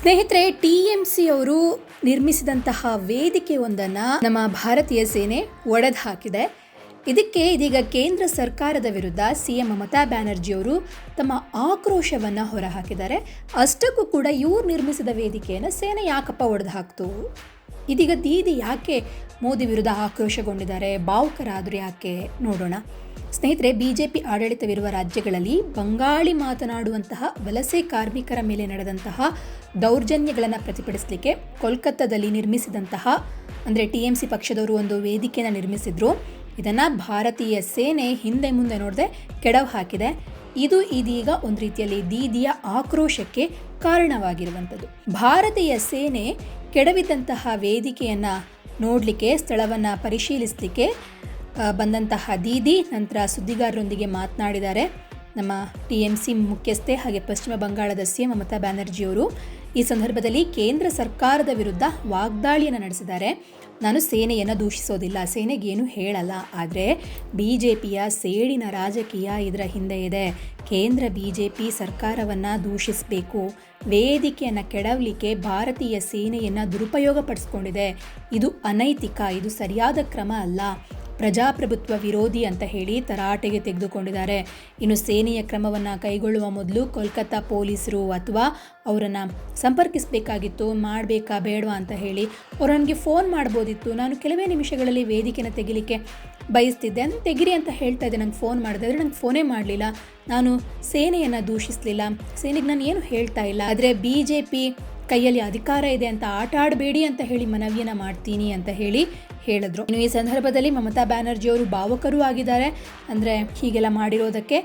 ಸ್ನೇಹಿತರೆ, T M C ಅವರು ನಿರ್ಮಿಸಿದಂತಹ ವೇದಿಕೆ ಒಂದನ್ನು ನಮ್ಮ ಭಾರತೀಯ ಸೇನೆ ಒಡೆದು ಹಾಕಿದೆ. ಇದಕ್ಕೆ ಇದೀಗ ಕೇಂದ್ರ ಸರ್ಕಾರದ ವಿರುದ್ಧ ಸಿಎಂ ಮಮತಾ ಬ್ಯಾನರ್ಜಿ ಅವರು ತಮ್ಮ ಆಕ್ರೋಶವನ್ನು ಹೊರಹಾಕಿದ್ದಾರೆ. ಅಷ್ಟಕ್ಕೂ ಕೂಡ ಇವ್ರು ನಿರ್ಮಿಸಿದ ವೇದಿಕೆಯನ್ನು ಸೇನೆ ಯಾಕಪ್ಪ ಒಡೆದು ಹಾಕ್ತು? ಇದೀಗ ದೀದಿ ಯಾಕೆ ಮೋದಿ ವಿರುದ್ಧ ಆಕ್ರೋಶಗೊಂಡಿದ್ದಾರೆ? ಭಾವುಕರಾದರು ಯಾಕೆ? ನೋಡೋಣ. ಸ್ನೇಹಿತರೆ, ಬಿಜೆಪಿ ಆಡಳಿತವಿರುವ ರಾಜ್ಯಗಳಲ್ಲಿ ಬಂಗಾಳಿ ಮಾತನಾಡುವಂತಹ ವಲಸೆ ಕಾರ್ಮಿಕರ ಮೇಲೆ ನಡೆದಂತಹ ದೌರ್ಜನ್ಯಗಳನ್ನು ಪ್ರತಿಭಟಿಸಲಿಕ್ಕೆ ಕೋಲ್ಕತ್ತಾದಲ್ಲಿ ನಿರ್ಮಿಸಿದಂತಹ, ಅಂದರೆ ಟಿ ಎಂ ಸಿ ಪಕ್ಷದವರು ಒಂದು ವೇದಿಕೆಯನ್ನು ನಿರ್ಮಿಸಿದ್ರು. ಇದನ್ನು ಭಾರತೀಯ ಸೇನೆ ಹಿಂದೆ ಮುಂದೆ ನೋಡದೆ ಕೆಡವು ಹಾಕಿದೆ. ಇದು ಇದೀಗ ಒಂದು ರೀತಿಯಲ್ಲಿ ದೀದಿಯ ಆಕ್ರೋಶಕ್ಕೆ ಕಾರಣವಾಗಿರುವಂಥದ್ದು. ಭಾರತೀಯ ಸೇನೆ ಕೆಡವಿದಂತಹ ವೇದಿಕೆಯನ್ನು ನೋಡಲಿಕ್ಕೆ, ಸ್ಥಳವನ್ನು ಪರಿಶೀಲಿಸಲಿಕ್ಕೆ ಬಂದಂತಹ ದೀದಿ ನಂತರ ಸುದ್ದಿಗಾರರೊಂದಿಗೆ ಮಾತನಾಡಿದ್ದಾರೆ. ನಮ್ಮ ಟಿ ಎಂ ಸಿ ಮುಖ್ಯಸ್ಥೆ ಹಾಗೆ ಪಶ್ಚಿಮ ಬಂಗಾಳದ ಸಿ ಎಂ ಮಮತಾ ಬ್ಯಾನರ್ಜಿಯವರು ಈ ಸಂದರ್ಭದಲ್ಲಿ ಕೇಂದ್ರ ಸರ್ಕಾರದ ವಿರುದ್ಧ ವಾಗ್ದಾಳಿಯನ್ನು ನಡೆಸಿದ್ದಾರೆ. ನಾನು ಸೇನೆಯನ್ನು ದೂಷಿಸೋದಿಲ್ಲ ಸೇನೆಗೇನು ಹೇಳಲ್ಲ. ಆದರೆ ಬಿ ಜೆ ಪಿಯ ಸೇಡಿನ ರಾಜಕೀಯ ಇದರ ಹಿಂದೆ ಇದೆ. ಕೇಂದ್ರ ಬಿ ಜೆ ಪಿ ಸರ್ಕಾರವನ್ನು ದೂಷಿಸಬೇಕು. ವೇದಿಕೆಯನ್ನು ಕೆಡವಲಿಕ್ಕೆ ಭಾರತೀಯ ಸೇನೆಯನ್ನು ದುರುಪಯೋಗಪಡಿಸ್ಕೊಂಡಿದೆ. ಇದು ಅನೈತಿಕ, ಇದು ಸರಿಯಾದ ಕ್ರಮ ಅಲ್ಲ. ಪ್ರಜಾಪ್ರಭುತ್ವ ವಿರೋಧಿ ಅಂತ ಹೇಳಿ ತರಾಟೆಗೆ ತೆಗೆದುಕೊಂಡಿದ್ದಾರೆ. ಇನ್ನು ಸೇನೆಯ ಕ್ರಮವನ್ನು ಕೈಗೊಳ್ಳುವ ಮೊದಲು ಕೋಲ್ಕತ್ತಾ ಪೊಲೀಸರು ಅಥವಾ ಅವರನ್ನು ಸಂಪರ್ಕಿಸಬೇಕಾಗಿತ್ತು, ಮಾಡಬೇಕಾ ಬೇಡವಾ ಅಂತ ಹೇಳಿ ಅವರು ನನಗೆ ಫೋನ್ ಮಾಡ್ಬೋದಿತ್ತು. ನಾನು ಕೆಲವೇ ನಿಮಿಷಗಳಲ್ಲಿ ವೇದಿಕೆನ ತೆಗಿಲಿಕ್ಕೆ ಬಯಸ್ತಿದ್ದೆ. ಅಂದರೆ ತೆಗಿರಿ ಅಂತ ಹೇಳ್ತಾ ಇದ್ದೆ. ನಂಗೆ ಫೋನ್ ಮಾಡಿದೆ. ಆದರೆ ನಂಗೆ ಫೋನೇ ಮಾಡಲಿಲ್ಲ. ನಾನು ಸೇನೆಯನ್ನು ದೂಷಿಸಲಿಲ್ಲ. ಸೇನೆಗೆ ನಾನು ಏನು ಹೇಳ್ತಾ ಇಲ್ಲ. ಆದರೆ ಬಿ ಜೆ ಪಿ ಕೈಯಲ್ಲಿ ಅಧಿಕಾರ ಇದೆ ಅಂತ ಆಟ ಆಡಬೇಡಿ ಅಂತ ಹೇಳಿ ಮನವಿಯನ್ನು ಮಾಡ್ತೀನಿ ಅಂತ ಹೇಳಿ ಹೇಳಿದ್ರು. ಇನ್ನು ಈ ಸಂದರ್ಭದಲ್ಲಿ ಮಮತಾ ಬ್ಯಾನರ್ಜಿ ಅವರು ಭಾವಕರು ಆಗಿದ್ದಾರೆ. ಅಂದರೆ ಹೀಗೆಲ್ಲ ಮಾಡಿರೋದಕ್ಕೆ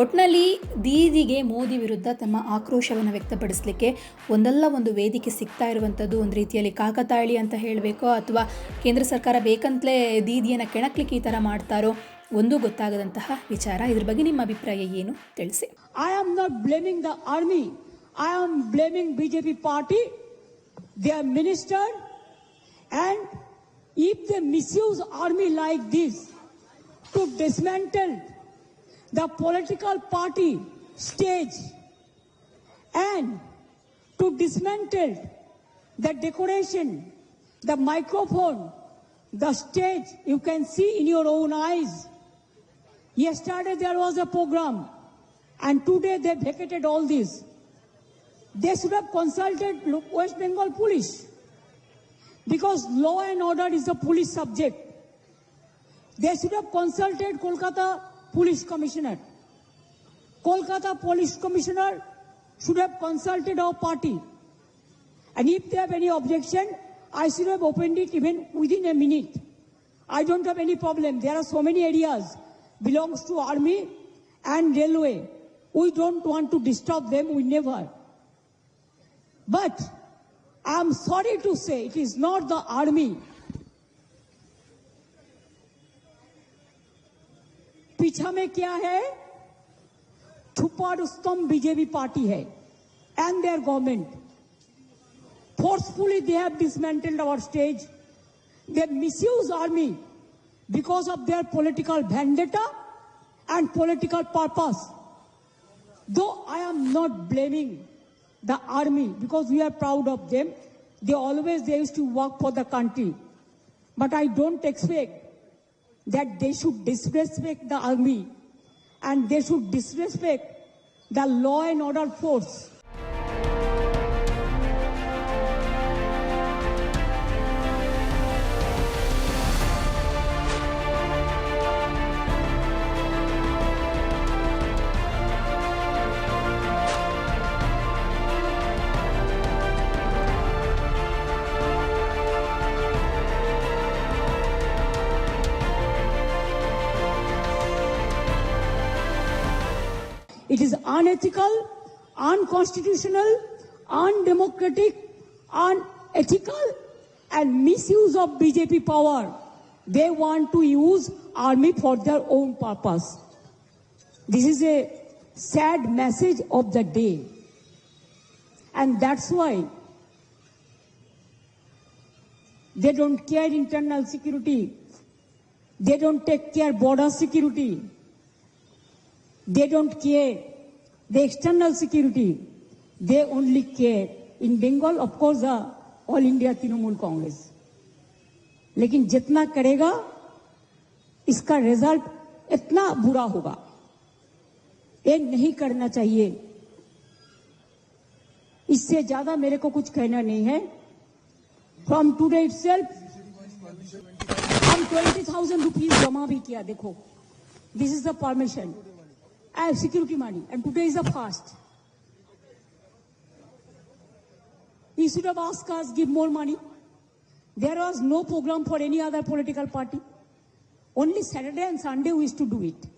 ಒಟ್ನಲ್ಲಿ ದೀದಿಗೆ ಮೋದಿ ವಿರುದ್ಧ ತಮ್ಮ ಆಕ್ರೋಶವನ್ನು ವ್ಯಕ್ತಪಡಿಸಲಿಕ್ಕೆ ಒಂದಲ್ಲ ಒಂದು ವೇದಿಕೆ ಸಿಗ್ತಾ ಇರುವಂಥದ್ದು ಒಂದು ರೀತಿಯಲ್ಲಿ ಕಾಕತಾಳಿ ಅಂತ ಹೇಳಬೇಕೋ, ಅಥವಾ ಕೇಂದ್ರ ಸರ್ಕಾರ ಬೇಕಂತಲೇ ದೀದಿಯನ್ನು ಕೆಣಕ್ಲಿಕ್ಕೆ ಈ ಥರ ಮಾಡ್ತಾರೋ ಒಂದು ಗೊತ್ತಾಗದಂತಹ ವಿಚಾರ. ಇದ್ರ ಬಗ್ಗೆ ನಿಮ್ಮ ಅಭಿಪ್ರಾಯ ಏನು? ತಿಳಿಸಿ. I am not blaming the army I am blaming BJP party they minister and if they misuse army like this to dismantle the political party stage and to dismantle the decoration, the microphone, the stage, you can see in your own eyes. Yesterday there was a program and today they vacated all this. They should have consulted West Bengal police because law and order is a police subject. They should have consulted Kolkata police commissioner. Kolkata police commissioner should have consulted our party. And if they have any objection, I should have opened it even within a minute. I don't have any problem. There are so many areas belongs to army and railway. We don't want to disturb them. We never. But I am sorry to say, it is not the army. पीछा में क्या है? छुपा BJP party है and their government forcefully they have dismantled our stage they misuse army because of their political vendetta and political purpose though I am not blaming the army because we are proud of them. They always they used to work for the country. But I don't expect that they should disrespect the army and they should disrespect the law and order force. It is unethical, unconstitutional, undemocratic, unethical, and misuse of BJP power. They want to use army for their own purpose. This is a sad message of the day. And that's why they don't care internal security. They don't take care border security. They don't care the external security. They only care In Bengal, of course, the All India Trinamool Congress. लेकिन जितना करेगा इसका result इतना बुरा होगा ये नहीं करना चाहिए इससे ज़्यादा मेरे को कुछ कहना नहीं है फ्रॉम टूडे इट हम ट्वेंटी थाउज़ेंड रुपीज़ जमा भी किया देखो this is the permission I have security money and today is the first. Instead should have asked us give more money. There was no program for any other political party. Only Saturday and Sunday we used to do it.